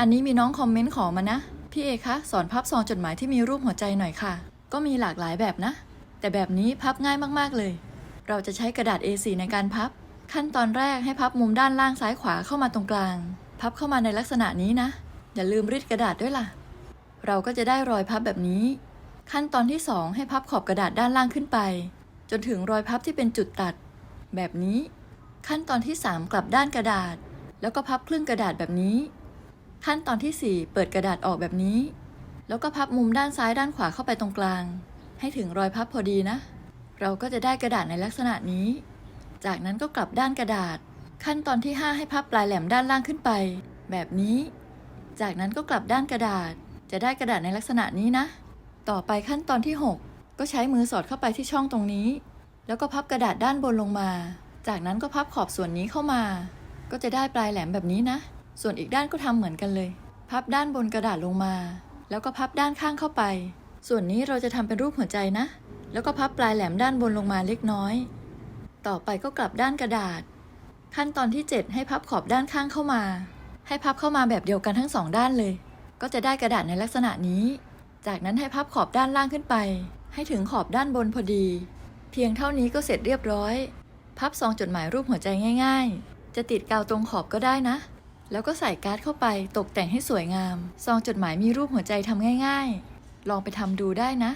อันนี้มีน้องคอมเมนต์ขอมานะ พี่เอคะสอนพับซองจดหมายที่มีรูปหัวใจหน่อยค่ะ ก็มีหลากหลายแบบนะ แต่แบบนี้พับง่ายมากๆเลย เราจะใช้กระดาษ A4 ในการพับ ขั้นตอนแรกให้พับมุมด้านล่างซ้ายขวาเข้ามาตรงกลาง พับเข้ามาในลักษณะนี้นะ อย่าลืมรีดกระดาษด้วยล่ะ เราก็จะได้รอยพับแบบนี้ ขั้นตอนที่ 2 ให้พับขอบกระดาษด้านล่างขึ้นไป จนถึงรอยพับที่เป็นจุดตัด แบบนี้ ขั้นตอนที่ 3 กลับด้านกระดาษ แล้วก็พับครึ่งกระดาษแบบนี้ ขั้นตอนที่ 4 เปิดกระดาษออกแบบนี้ แล้วก็พับมุมด้านซ้ายด้านขวาเข้าไปตรงกลาง ให้ถึงรอยพับพอดีนะ เราก็จะได้กระดาษในลักษณะนี้ จากนั้นก็กลับด้านกระดาษ ขั้นตอนที่ 5 ให้พับปลายแหลมด้านล่างขึ้นไป แบบนี้ จากนั้นก็กลับด้านกระดาษ จะได้กระดาษในลักษณะนี้นะ ต่อไปขั้นตอนที่ 6 ก็ใช้มือสอดเข้าไปที่ช่องตรงนี้ แล้วก็พับกระดาษด้านบนลงมา จากนั้นก็พับขอบส่วนนี้เข้ามา ก็จะได้ปลายแหลมแบบนี้นะ ส่วนอีกด้านก็ทำเหมือนกันเลย พับด้านบนกระดาษลงมา แล้วก็พับด้านข้างเข้าไป ส่วนนี้เราจะทำเป็นรูปหัวใจนะ แล้วก็พับปลายแหลมด้านบนลงมาเล็กน้อย ต่อไปก็กลับด้านกระดาษ ขั้นตอนที่ 7 ให้พับขอบด้านข้างเข้ามา ให้พับเข้ามาแบบเดียวกันทั้งสองด้านเลย ก็จะได้กระดาษในลักษณะนี้ จากนั้นให้พับขอบด้านล่างขึ้นไป ให้ถึงขอบด้านบนพอดี เพียงเท่านี้ก็เสร็จเรียบร้อย พับซองจดหมายรูปหัวใจง่าย ๆ จะติดกาวตรงขอบก็ได้นะ แล้วก็ใส่การ์ดเข้าไปตกแต่งให้สวยงาม ซองจดหมายมีรูปหัวใจทำง่าย ๆ ลองไปทำดูได้นะ